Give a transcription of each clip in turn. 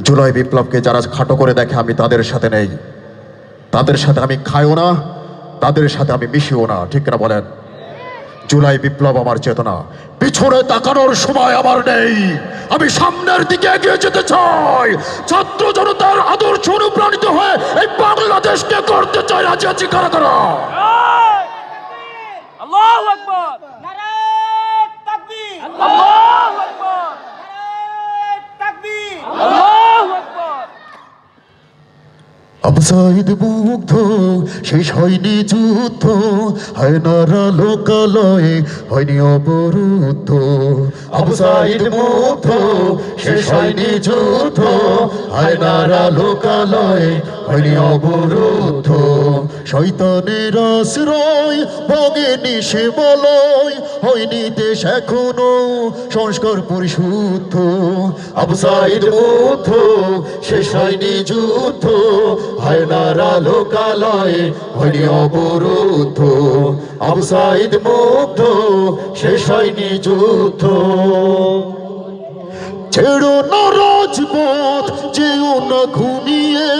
জুলাই বিপ্লবকে যারা খাটো করে দেখে আমি তাদের সাথে নেই। তাদের সাথে আমি খাইও না, তাদের সাথে আমি মিশিও না, ঠিক না বলেন? জুলাই বিপ্লব আমার চেতনা। পিছনে তাকানোর সময় আমার নেই। আমি সামনের দিকে এগিয়ে যেতে চাই। ছাত্র জনতার আদর্শ অনুপ্রাণিত হয়ে এই বাংলাদেশকে করতে চাই। রাজি আছি কারা কারা? আবসাইদ মুগ্ধ, শেষ হয়নি যুদ্ধ। হয় নারা লোকালয়ে, হয়নি অবরুদ্ধ। আবসাইদ মুগ্ধ, শেষ হয়নি যুদ্ধ। হয় নারা লোকালয়ে, হয়নি অবরুদ্ধ। শৈতানের আশ্রয় ভগে নিশে বলয়। হয়নি দেশ এখনও সংস্কার পরিশুদ্ধ। আবসাইদ মুগ্ধ, শেষ হয়নি যুদ্ধ। হয় হয়নি অবরুদ্ধ। মুগ্ধ, শেষ হয়নি যুদ্ধ। ছেড়ো না রাজপথ, যেও না ঘুমিয়ে,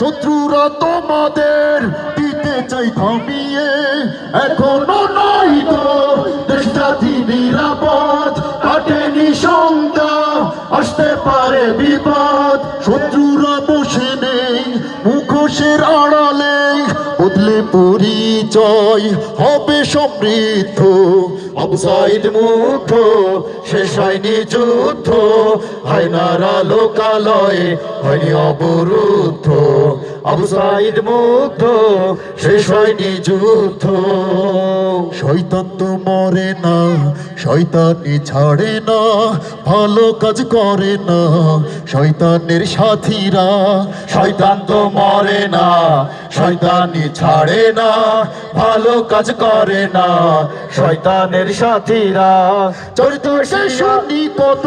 শত্রুরা তোমাদের দিতে চাই থামিয়ে। এখনও নাই তো নিরাপদ, কাটেনি শঙ্কা আসতে পারে বিপদ। শত্রুরা বসে নেই মুখোশের আড়ালে বদলে পরিচয় হবে সমৃদ্ধ। অবসাইড মুগ্ধ শেষ হয়নি যুদ্ধ, হয় নারা লোকালয়ে হয়নি অবরুদ্ধ। অবসাইড মুগ্ধ শেষ হয়নি যুদ্ধ। শৈতান তো মরে না শয়তানি ছাড়ে না ভালো কাজ করে না শয়তানের সাথীরা শয়তান তো মরে না শয়তানি ছাড়ে না, ভালো কাজ করে না। শয়তানের সাথীরা, চরিত্র শনি কত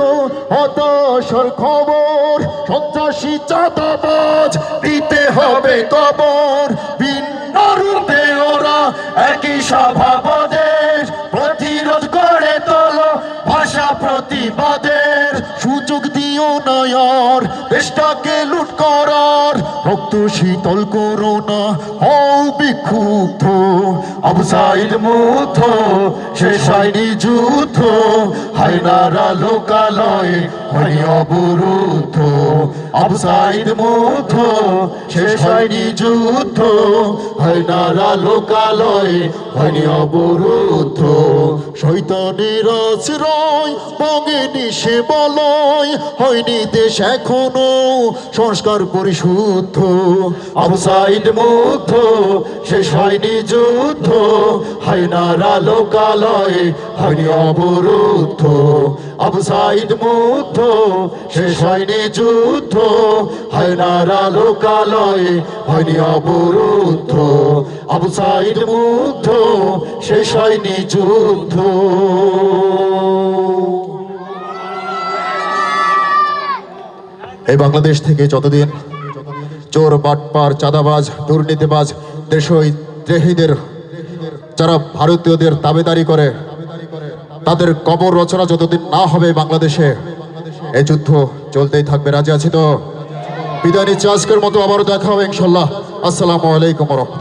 হতাশর খবর। সন্ত্রাসী চাঁদাবাজ দিতে হবে কবর। ভিন্ন রূপে ওরা একই স্বভাবদের দেশটাকে লুট করার রক্ত শীতল করো না। হও বিক্ষুব্ধ অবসাইড মুথ শেষ হয়নি যুদ্ধ, হায়নারা লোকালয় হয়নি অবরুদ্ধ অবসাইড মুগ্ধ শেষ হয়নি যুদ্ধ, হয় হায়নারা লোকালয়ে হয়নি অবরুদ্ধ। শৈতানের আশ্রয় বঙ্গে নিশে বলয়, হয়নি দেশ এখনও সংস্কার পরিশুদ্ধ। অবসাইড মুগ্ধ শেষ হয়নি যুদ্ধ, হয় হায়নারা লোকালয়ে হয়নি অবরুদ্ধ। অবসাইড মুগ্ধ, শেষ হয়নি যুদ্ধ হায়নারা লোকালয়ে হয়নি অবরুদ্ধ। অবসাইড মুগ্ধ, শেষ হয়নি যুদ্ধ। এই বাংলাদেশ থেকে যতদিন চোর, বাটপার, চাঁদাবাজ, দুর্নীতিবাজ দেশদ্রোহীদের যারা ভারতীয়দের দাবেদারি করে তাদের কবর রচনা যতদিন না হবে বাংলাদেশে, এই যুদ্ধ চলতেই থাকবে। রাজি আছি তো? বিদায় নিচ্ছে আজকের মতো, আবারও দেখা হবে ইনশাল্লাহ। আসসালামু আলাইকুম রহমতুল্লাহ।